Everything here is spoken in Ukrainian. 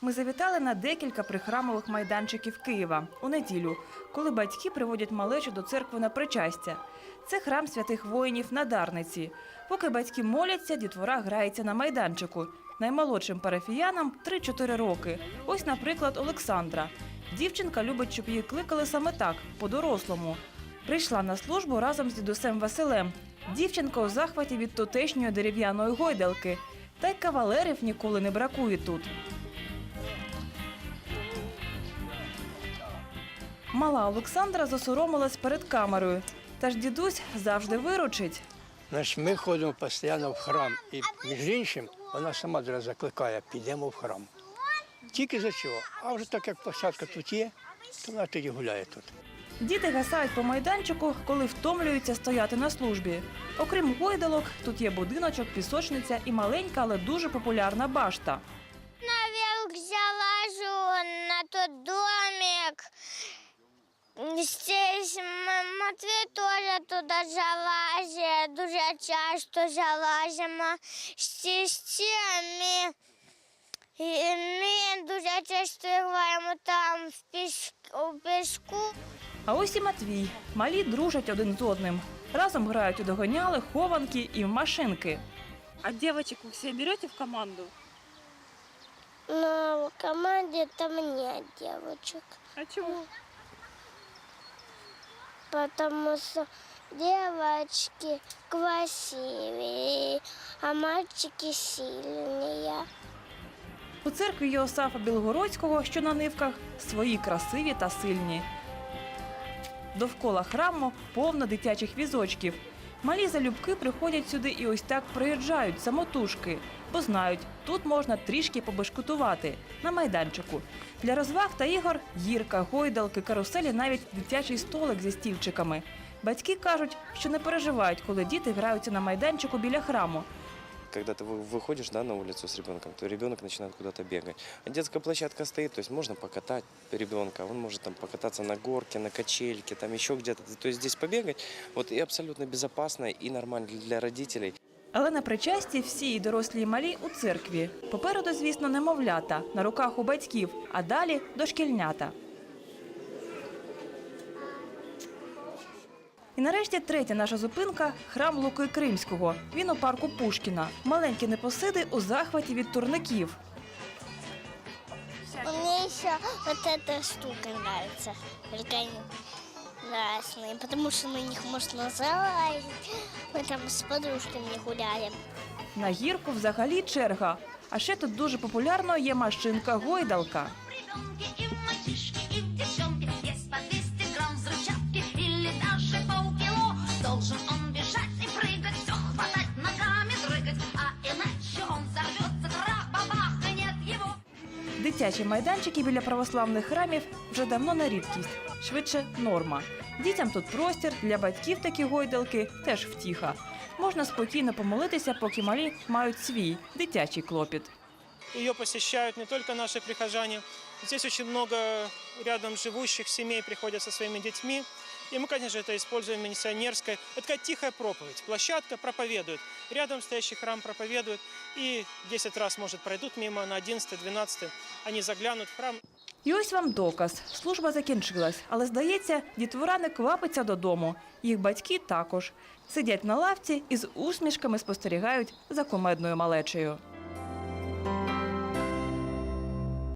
Ми завітали на декілька прихрамових майданчиків Києва у неділю, коли батьки приводять малечу до церкви на причастя. Це храм святих воїнів на Дарниці. Поки батьки моляться, дітвора грається на майданчику. Наймолодшим парафіянам 3-4 роки. Ось, наприклад, Олександра. Дівчинка любить, щоб її кликали саме так, по-дорослому. Прийшла на службу разом з дідусем Василем. Дівчинка у захваті від тутешньої дерев'яної гойдалки. Та й кавалерів ніколи не бракує тут. Мала Олександра засоромилась перед камерою. Та ж дідусь завжди виручить. Значить, ми ходимо постійно в храм. І між іншим, вона сама зараз закликає, підемо в храм. Тільки за цього. А вже так як площадка тут є, то вона тоді гуляє тут. Діти гасають по майданчику, коли втомлюються стояти на службі. Окрім гойдалок, тут є будиночок, пісочниця і маленька, але дуже популярна башта. М- Матвей тоже туда залазить, дуже часто залазимо. І ми дуже часто граємо там в піску, у піску. А ось і Матвій. Малі дружать один з одним. Разом грають у догоняли, хованки і в машинки. А девочек вы все берете в команду? Но в команде там нет девочек. А чего? Потому что девочки красивее, а мальчики сильнее. У церкві Йосафа Білгородського, що на нивках, свої красиві та сильні. Довкола храму повно дитячих візочків. Малі залюбки приходять сюди і ось так приїжджають самотужки, бо знають, тут можна трішки побешкутувати на майданчику. Для розваг та ігор гірка, гойдалки, каруселі, навіть дитячий столик зі стільчиками. Батьки кажуть, що не переживають, коли діти граються на майданчику біля храму Когда ты вы- выходишь да, на улицу с ребенком, то ребенок начинает куда-то бегать. А детская площадка стоит, то есть можно покатать ребенка, он может там покататься на горке, на качельке, там еще где-то. То есть здесь побегать, вот и абсолютно безопасно и нормально для родителей. Але на причасті всі і дорослі і малі у церкві. Попереду, звісно, немовлята на руках у батьків, а далі дошкільнята. І нарешті третя наша зупинка храм Луки Кримського. Він у парку Пушкіна. Маленькі непосиди у захваті від турників. Мне еще вот эта штука нравится. Только они разные, потому что на них можно залазить. Мы там с подружками гуляем. На гірку взагалі черга. А ще тут дуже популярно є машинка-гойдалка. ребенки, Дитячі майданчики біля православних храмів вже давно на рідкість, швидше норма. Дітям тут простір, для батьків такі гойдалки теж втіха. Можна спокійно помолитися, поки малі мають свій дитячий клопіт. Ее посещают не только наши прихожане. Здесь очень много рядом живущих семей приходят со своими детьми. И мы, конечно же, это используем миссионерской. Это такая тихая проповедь. Площадка проповедует. Рядом стоящий храм проповедует. И 10 раз, может, пройдут мимо на 11-12. Они заглянут в храм. І ось вам доказ. Служба закінчилась, але здається, дітвора не квапиться додому. Їх батьки також сидять на лавці і з усмішками спостерігають за комедною малечею.